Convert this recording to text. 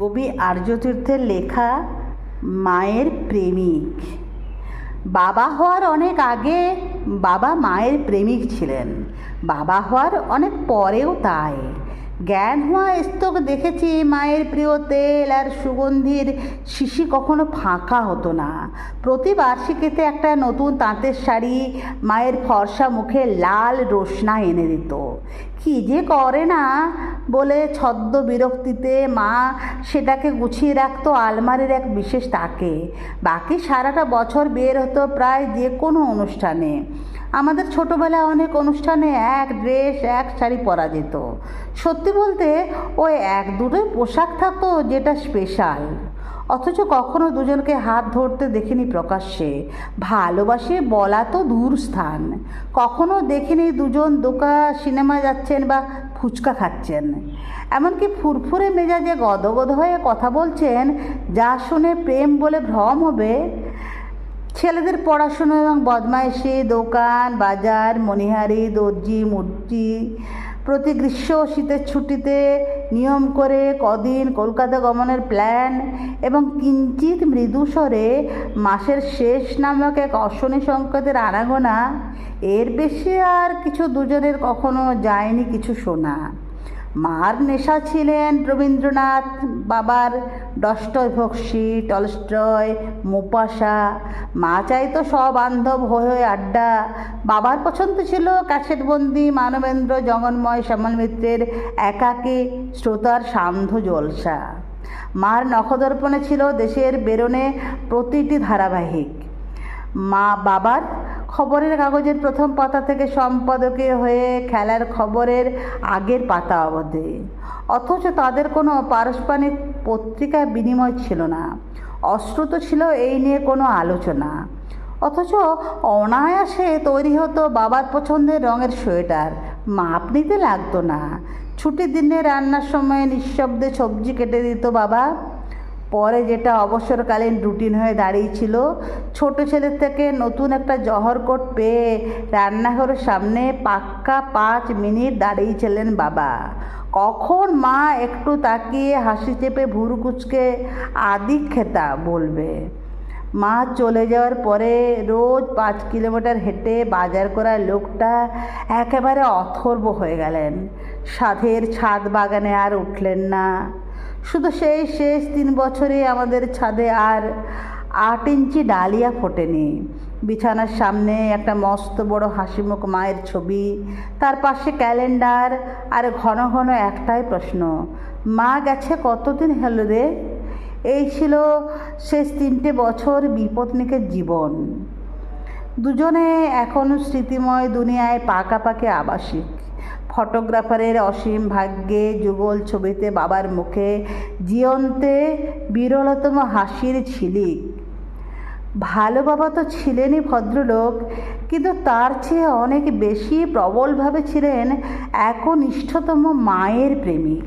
কবি আর্যতীর্থের লেখা মায়ের প্রেমিক। বাবা হওয়ার অনেক আগে বাবা মায়ের প্রেমিক ছিলেন। বাবা হওয়ার অনেক পরেও তাই। জ্ঞান হওয়া স্তক দেখেছি মায়ের প্রিয় তেল আর সুগন্ধির শিশি কখনো ফাঁকা হতো না। প্রতি বার্ষিকীতে একটা নতুন তাঁতের শাড়ি মায়ের ফর্সা মুখে লাল রোশনা এনে দিত। কি যে করে না বলে ছদ্ম বিরক্তিতে মা সেটাকে গুছিয়ে রাখতো আলমারির এক বিশেষ তাকে। বাকি সারাটা বছর বের হতো প্রায় যে কোনো অনুষ্ঠানে। আমাদের ছোটোবেলায় অনেক অনুষ্ঠানে এক ড্রেস, এক শাড়ি পরা যেত। সত্যি বলতে, ওই এক দুটোই পোশাক থাকতো যেটা স্পেশাল অথচ কখনো দুজনকে হাত ধরতে দেখিনি প্রকাশ্যে। ভালোবাসে বলা তো দূর স্থান। কখনো দেখিনি দুজন দোকা সিনেমা যাচ্ছেন বা ফুচকা খাচ্ছেন। এমনকি ফুরফুরে মেজাজে গদগদ হয়ে কথা বলছেন, যা শুনে প্রেম বলে ভ্রম হবে, ছেলেদের পড়াশুনো এবং বদমাইশি, দোকান, বাজার মণিহারি দর্জি, মূর্তি প্রতি গ্রীষ্ম শীতের ছুটিতে নিয়ম করে কদিন কলকাতা গমনের প্ল্যান এবং কিঞ্চিত মৃদুস্বরে মাসের শেষ নামক এক অশনি সংকেতের আনাগোনা এর বেশি আর কিছু দুজনের কখনো যায়নি কিছু শোনা। মার নেশা ছিলেন রবীন্দ্রনাথ বাবার ডস্টয়ভক্সি টলস্টয়, মোপাসা। মা চাইতো সব বান্ধব হয়ে হয়ে আড্ডা। বাবার পছন্দ ছিল ক্যাসেটবন্দি মানবেন্দ্র জগন্ময় শ্যামল মিত্রের একাকী শ্রোতার সান্ধ্য জলসা। মার নখদর্পণে ছিল দেশের বেরোনে প্রতিটি ধারাবাহিক। মা বাবার খবরের কাগজের প্রথম পাতা থেকে সম্পাদকীয় হয়ে খেলার খবরের আগের পাতা অবধি। অথচ তাদের কোনো পারস্পরিক পত্রিকা বিনিময় ছিল না। অশ্রুত ছিল এই নিয়ে কোনো আলোচনা। অথচ অনায়াসে তৈরি হতো বাবার পছন্দের রঙের সোয়েটার। মাপ নিতে লাগতো না। ছুটির দিনে রান্নার সময় নিঃশব্দে সবজি কেটে দিত বাবা। পরে যেটা অবসরকালীন রুটিন হয়ে দাঁড়িয়েছিল, ছোট ছেলের থেকে নতুন একটা জহর কোট পেয়ে রান্নাঘরের সামনে পাক্কা পাঁচ মিনিট দাঁড়িয়েছিলেন বাবা। কখন মা একটু তাকিয়ে হাসি চেপে ভুরু কুচকে আদি খেতা বলবে। মা চলে যাওয়ার পরে রোজ পাঁচ কিলোমিটার হেঁটে বাজার করা লোকটা একেবারে অথর্ব হয়ে গেলেন। সাধের ছাদ বাগানে আর উঠলেন না। শুধু সেই শেষ তিন বছরে আমাদের ছাদে আর আট ইঞ্চি ডালিয়া ফোটেনি। বিছানার সামনে একটা মস্ত বড় হাসিমুখ মায়ের ছবি, তার পাশে ক্যালেন্ডার আর ঘন ঘন একটাই প্রশ্ন, মা গেছে কতদিন হলো রে? এই ছিল শেষ তিনটে বছর বিপত্নিকের জীবন। দুজনে এখনও স্মৃতিময় দুনিয়ায় পাকাপাকি আবাসিক। ফটোগ্রাফারের অসীম ভাগ্যে যুগল ছবিতে বাবার মুখে জীবন্তে বিরলতম হাসির ছিলিক ভালো বাবা তো ছিলেনই ভদ্রলোক, কিন্তু তার চেয়ে অনেক বেশি প্রবলভাবে ছিলেন একনিষ্ঠতম মায়ের প্রেমিক।